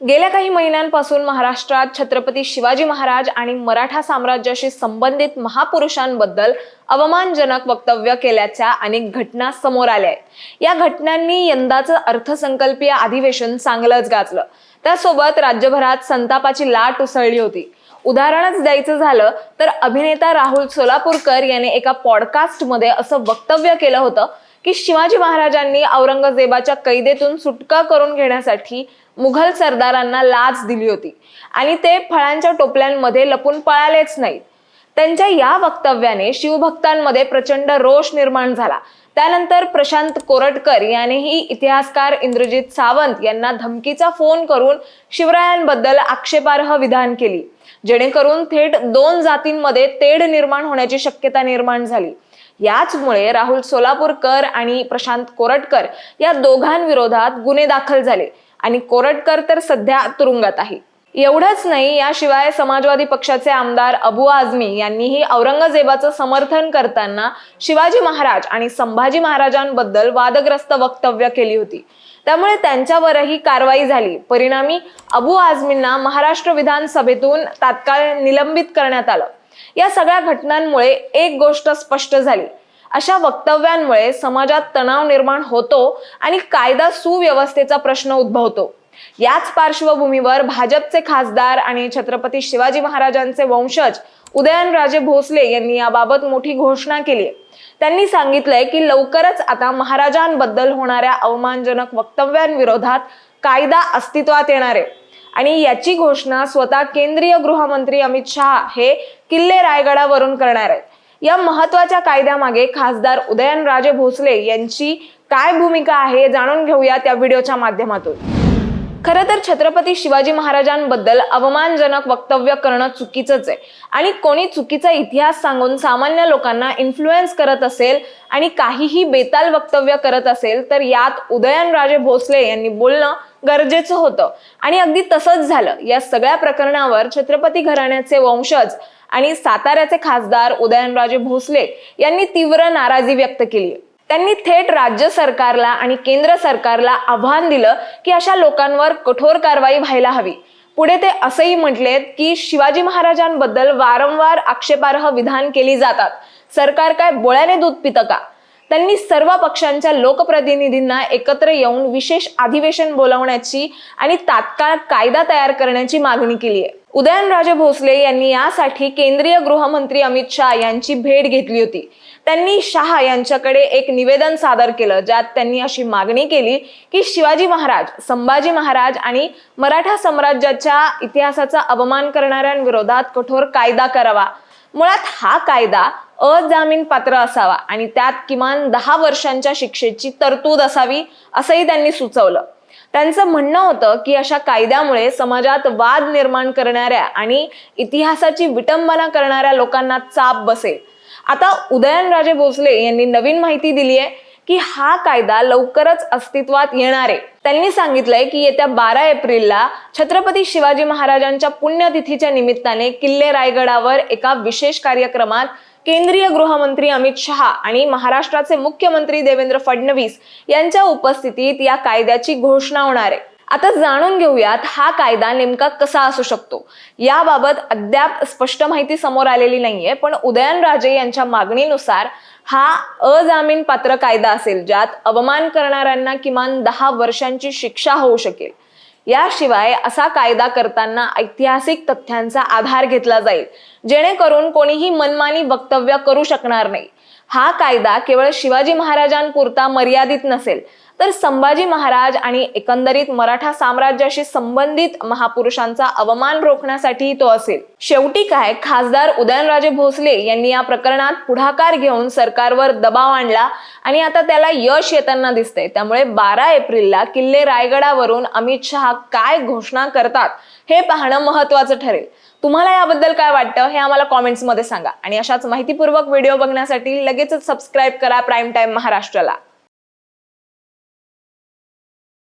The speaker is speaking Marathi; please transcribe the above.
गेल्या काही महिन्यांपासून महाराष्ट्रात छत्रपती शिवाजी महाराज आणि मराठा साम्राज्याशी संबंधित महापुरुषांबद्दल अवमानजनक वक्तव्य केल्याच्या अनेक घटना समोर आल्या आहेत. या घटनांनी यंदाचं अर्थसंकल्पीय अधिवेशन चांगलंच गाजलं. त्यासोबत राज्यभरात संतापाची लाट उसळली होती. उदाहरणच द्यायचं झालं तर अभिनेता राहुल सोलापूरकर याने एका पॉडकास्टमध्ये असं वक्तव्य केलं होतं की शिवाजी महाराजांनी औरंगजेबाच्या कैदेतून सुटका करून घेण्यासाठी मुघल सरदारांना लाच दिली होती. आणि ते फळांच्या टोपल्यांमध्ये लपून पळालेच नाहीत. त्यांच्या या वक्तव्याने शिवभक्तांमध्ये प्रचंड रोष निर्माण झाला. त्यानंतर प्रशांत कोरटकर यानेही इतिहासकार इंद्रजित सावंत यांना धमकीचा फोन करून शिवरायांबद्दल आक्षेपार्ह विधान केली. जेणेकरून थेट दोन जातींमध्ये तेढ निर्माण होण्याची शक्यता निर्माण झाली. याचमुळे राहुल सोलापूरकर आणि प्रशांत कोरटकर या दोघांविरोधात गुन्हे दाखल झाले. आणि कोरटकर तर सध्या तुरुंगात आहे. एवढंच नाही याशिवाय समाजवादी पक्षाचे आमदार अबू आझमी यांनीही औरंगजेबाचं समर्थन करताना शिवाजी महाराज आणि संभाजी महाराजांबद्दल वादग्रस्त वक्तव्य केली होती. त्यामुळे त्यांच्यावरही कारवाई झाली. परिणामी अबू आझमींना महाराष्ट्र विधानसभेतून तात्काळ निलंबित करण्यात आलं. या सगळ्या घटनांमुळे एक गोष्ट स्पष्ट झाली. अशा वक्तव्यांमुळे समाजात तणाव निर्माण होतो आणि कायदा सुव्यवस्थेचा प्रश्न उद्भवतो. याच पार्श्वभूमीवर भाजपचे खासदार आणि छत्रपती शिवाजी महाराजांचे वंशज उदयनराजे भोसले यांनी याबाबत मोठी घोषणा केली. त्यांनी सांगितलंय की लवकरच आता महाराजांबद्दल होणाऱ्या अवमानजनक वक्तव्यांविरोधात कायदा अस्तित्वात येणार आहे. आणि याची घोषणा स्वतः केंद्रीय गृहमंत्री अमित शहा हे किल्ले रायगडावरून करणार आहेत. या महत्त्वाच्या कायद्यामागे खासदार उदयनराजे भोसले यांची काय भूमिका आहे जाणून घेऊया त्या व्हिडिओच्या माध्यमातून. खरं तर छत्रपती शिवाजी महाराजांबद्दल अवमानजनक वक्तव्य करणं चुकीचंच आहे. आणि कोणी चुकीचा इतिहास सांगून सामान्य लोकांना इन्फ्लुएन्स करत असेल आणि काहीही बेताल वक्तव्य करत असेल तर यात उदयनराजे भोसले यांनी बोलणं गरजेचं होतं. आणि अगदी तसंच झालं. या सगळ्या प्रकरणावर छत्रपती घराण्याचे वंशज आणि साताऱ्याचे खासदार उदयनराजे भोसले यांनी तीव्र नाराजी व्यक्त केली. त्यांनी थेट राज्य सरकारला आणि केंद्र सरकारला आव्हान दिलं की अशा लोकांवर कठोर कारवाई व्हायला हवी. पुढे ते असंही म्हटलेत की शिवाजी महाराजांबद्दल वारंवार आक्षेपार्ह विधान केली जातात. सरकार काय बोळ्याने दूध पितं का? त्यांनी सर्व पक्षांच्या लोकप्रतिनिधींना एकत्र येऊन विशेष अधिवेशन बोलावण्याची आणि तात्काळ कायदा तयार करण्याची मागणी केली आहे उदयनराजे भोसले यांनी यासाठी केंद्रीय गृहमंत्री अमित शहा यांची भेट घेतली होती. त्यांनी शहा यांच्याकडे एक निवेदन सादर केलं ज्यात त्यांनी अशी मागणी केली की शिवाजी महाराज संभाजी महाराज आणि मराठा साम्राज्याच्या इतिहासाचा अवमान करणाऱ्यांविरोधात कठोर कायदा करावा. मुळात हा कायदा अजामीन पात्र असावा आणि त्यात किमान दहा वर्षांच्या शिक्षेची तरतूद असावी असंही त्यांनी सुचवलं. त्यांचं म्हणणं होतं की अशा कायद्यामुळे समाजात वाद निर्माण करणाऱ्या आणि इतिहासाची विटंबना करणाऱ्या लोकांना चाप बसेल. आता उदयनराजे भोसले यांनी नवीन माहिती दिली आहे की हा कायदा लवकरच अस्तित्वात येणार आहे. त्यांनी सांगितलंय की येत्या बारा एप्रिलला छत्रपती शिवाजी महाराजांच्या पुण्यतिथीच्या निमित्ताने किल्ले रायगडावर एका विशेष कार्यक्रमात केंद्रीय गृहमंत्री अमित शहा आणि महाराष्ट्राचे मुख्यमंत्री देवेंद्र फडणवीस यांच्या उपस्थितीत या कायद्याची घोषणा होणार आहे. आता जाणून घेऊयात हा कायदा नेमका कसा असू शकतो. याबाबत अद्याप स्पष्ट माहिती समोर आलेली नाहीये पण उदयनराजे यांच्या मागणीनुसार हा अजामीन पात्र कायदा असेल ज्यात अवमान करणाऱ्यांना किमान दहा वर्षांची शिक्षा होऊ शकेल. याशिवाय असा कायदा करताना ऐतिहासिक तथ्यांचा आधार घेतला जाईल. जेणेकरून कोणीही मनमानी वक्तव्य करू शकणार नाही. हा कायदा केवळ शिवाजी महाराजांपुरता मर्यादित नसेल तर संभाजी महाराज आणि एकंदरीत मराठा साम्राज्याशी संबंधित महापुरुषांचा अवमान रोखण्यासाठी तो असेल. शेवटी काय? खासदार उदयनराजे भोसले यांनी या प्रकरणात पुढाकार घेऊन सरकारवर दबाव आणला आणि आता त्याला यश येताना दिसतंय. त्यामुळे बारा एप्रिलला किल्ले रायगडावरून अमित शहा काय घोषणा करतात हे पाहणं महत्वाचं ठरेल. तुम्हाला याबद्दल काय वाटतं हे आम्हाला कॉमेंट्समध्ये सांगा. आणि अशाच माहितीपूर्वक व्हिडिओ बघण्यासाठी लगेचच सबस्क्राईब करा प्राईम टाईम महाराष्ट्राला.